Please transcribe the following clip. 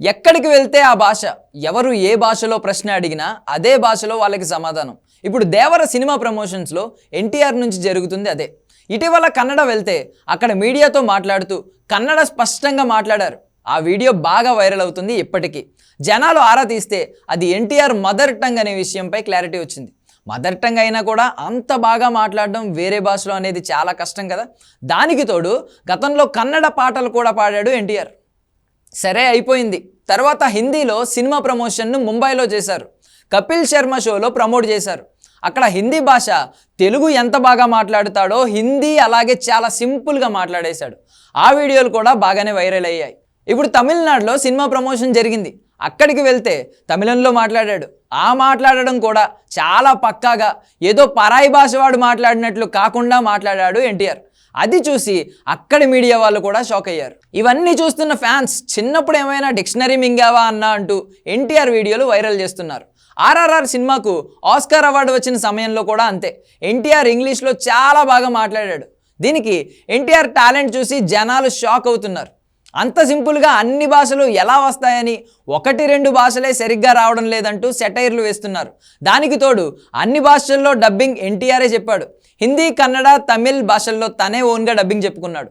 ఎక్కడికి వెళ్తే ఆ భాష ఎవరు ఏ భాషలో ప్రశ్న అడిగినా అదే భాషలో వాళ్ళకి సమాధానం. ఇప్పుడు దేవర సినిమా ప్రమోషన్స్లో ఎన్టీఆర్ నుంచి జరుగుతుంది అదే. ఇటీవల కన్నడ వెళ్తే అక్కడ మీడియాతో మాట్లాడుతూ కన్నడ స్పష్టంగా మాట్లాడారు. ఆ వీడియో బాగా వైరల్ అవుతుంది ఇప్పటికీ. జనాలు ఆరా తీస్తే అది ఎన్టీఆర్ మదర్ టంగ్ అనే విషయంపై క్లారిటీ వచ్చింది. మదర్ టంగ్ అయినా కూడా అంత బాగా మాట్లాడడం వేరే భాషలో అనేది చాలా కష్టం కదా. దానికి తోడు గతంలో కన్నడ పాటలు కూడా పాడాడు ఎన్టీఆర్. సరే అయిపోయింది. తర్వాత హిందీలో సినిమా ప్రమోషన్ను ముంబైలో చేశారు. కపిల్ శర్మ షోలో ప్రమోట్ చేశారు. అక్కడ హిందీ భాష తెలుగు ఎంత బాగా మాట్లాడుతాడో హిందీ అలాగే చాలా సింపుల్గా మాట్లాడేశాడు. ఆ వీడియోలు కూడా బాగానే వైరల్ అయ్యాయి. ఇప్పుడు తమిళనాడులో సినిమా ప్రమోషన్ జరిగింది. అక్కడికి వెళ్తే తమిళంలో మాట్లాడాడు. ఆ మాట్లాడడం కూడా చాలా పక్కాగా. ఏదో పరాయి భాష వాడు మాట్లాడినట్లు కాకుండా మాట్లాడాడు ఎన్టీఆర్. అది చూసి అక్కడి మీడియా వాళ్ళు కూడా షాక్ అయ్యారు. ఇవన్నీ చూస్తున్న ఫ్యాన్స్ చిన్నప్పుడు ఏమైనా డిక్షనరీ మింగావా అన్నా అంటూ ఎన్టీఆర్ వీడియోలు వైరల్ చేస్తున్నారు. ఆర్ఆర్ఆర్ సినిమాకు ఆస్కార్ అవార్డు వచ్చిన సమయంలో కూడా అంతే. ఎన్టీఆర్ ఇంగ్లీష్లో చాలా బాగా మాట్లాడాడు. దీనికి ఎన్టీఆర్ టాలెంట్ చూసి జనాలు షాక్ అవుతున్నారు. అంత సింపుల్గా అన్ని భాషలు ఎలా వస్తాయని ఒకటి రెండు భాషలే సరిగ్గా రావడం లేదంటూ సెటైర్లు వేస్తున్నారు. దానికి తోడు అన్ని భాషల్లో డబ్బింగ్ ఎన్టీఆరే చెప్పాడు. హిందీ కన్నడ తమిళ్ భాషల్లో తనే ఓన్గా డబ్బింగ్ చెప్పుకున్నాడు.